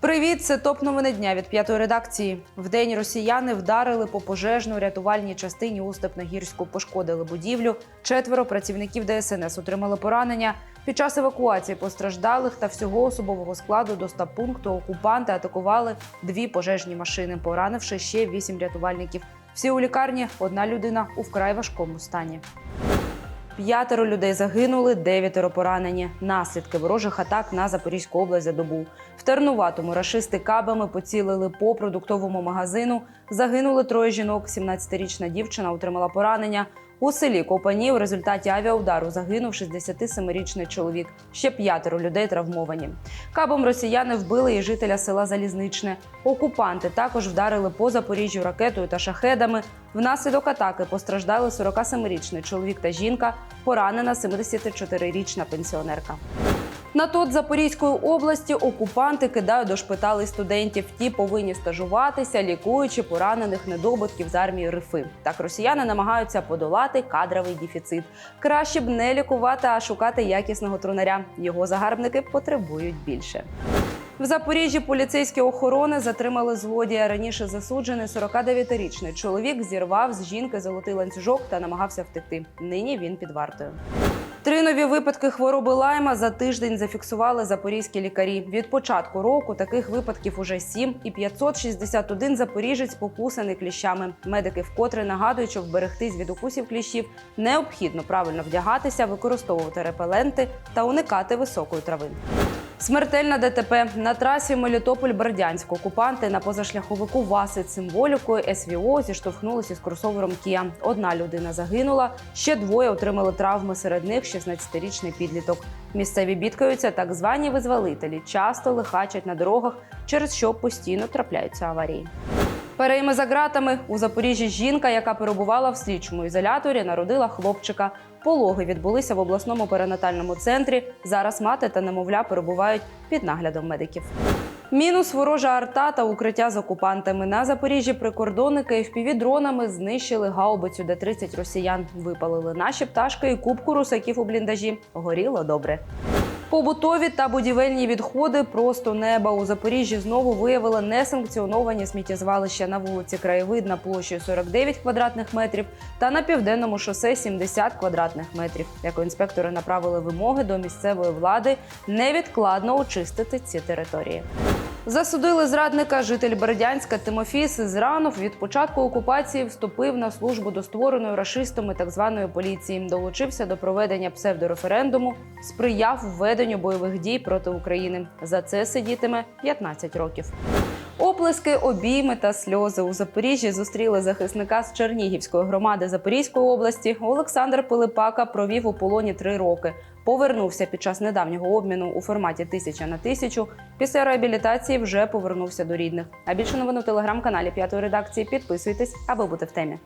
Привіт, це топ новини дня від п'ятої редакції. Вдень росіяни вдарили по пожежно-рятувальній частині у Степногірську, пошкодили будівлю. Четверо працівників ДСНС отримали поранення. Під час евакуації постраждалих та всього особового складу до стаб-пункту окупанти атакували дві пожежні машини, поранивши ще вісім рятувальників. Всі у лікарні, одна людина у вкрай важкому стані. П'ятеро людей загинули, дев'ятеро поранені. Наслідки ворожих атак на Запорізьку область за добу. В Тернуватому рашисти кабами поцілили по продуктовому магазину. Загинули троє жінок. 17-річна дівчина отримала поранення. У селі Копані в результаті авіаудару загинув 67-річний чоловік. Ще п'ятеро людей травмовані. Кабом росіяни вбили і жителя села Залізничне. Окупанти також вдарили по Запоріжжю ракетою та шахедами. Внаслідок атаки постраждали 47-річний чоловік та жінка, поранена 74-річна пенсіонерка. На тот Запорізької області окупанти кидають до шпиталей студентів. Ті повинні стажуватися, лікуючи поранених недобитків з армії РФи. Так росіяни намагаються подолати кадровий дефіцит. Краще б не лікувати, а шукати якісного трунаря. Його загарбники потребують більше. В Запоріжжі поліцейські охорони затримали злодія. Раніше засуджений 49-річний чоловік зірвав з жінки золотий ланцюжок та намагався втекти. Нині він під вартою. Три нові випадки хвороби лайма за тиждень зафіксували запорізькі лікарі. Від початку року таких випадків уже сім, і 561 запоріжець покусаний кліщами. Медики вкотре нагадують, що вберегтись від укусів кліщів необхідно правильно вдягатися, використовувати репеленти та уникати високої трави. Смертельна ДТП на трасі Мелітополь-Бердянськ. Окупанти на позашляховику ВАСи символікою СВО зіштовхнулися з кросовером Кія. Одна людина загинула, ще двоє отримали травми. Серед них 16-річний підліток. Місцеві бідкаються, так звані визволителі часто лихачать на дорогах, через що постійно трапляються аварії. Перейми за ґратами у Запоріжжі жінка, яка перебувала в слідчому ізоляторі, народила хлопчика. Пологи відбулися в обласному перинатальному центрі. Зараз мати та немовля перебувають під наглядом медиків. Мінус ворожа арта та укриття з окупантами на Запоріжжі. Прикордонники FPV-дронами знищили гаубицю Д-30 росіян. Випалили наші пташки і кубку русаків у бліндажі. Горіло добре. Побутові та будівельні відходи просто неба у Запоріжжі знову виявили несанкціоновані сміттєзвалища на вулиці Краєвидна площею 49 квадратних метрів та на південному шосе 70 квадратних метрів. Екоінспектори направили вимоги до місцевої влади невідкладно очистити ці території. Засудили зрадника житель Бердянська Тимофій Сизранов від початку окупації вступив на службу до створеної рашистами так званої поліції. Долучився до проведення псевдореферендуму, сприяв введенню бойових дій проти України. За це сидітиме 15 років. Оплески, обійми та сльози у Запоріжжі зустріли захисника з Чернігівської громади Запорізької області. Олександр Пилипака провів у полоні три роки. Повернувся під час недавнього обміну у форматі тисяча на тисячу. Після реабілітації вже повернувся до рідних. А більше новин у телеграм-каналі п'ятої редакції. Підписуйтесь, аби бути в темі.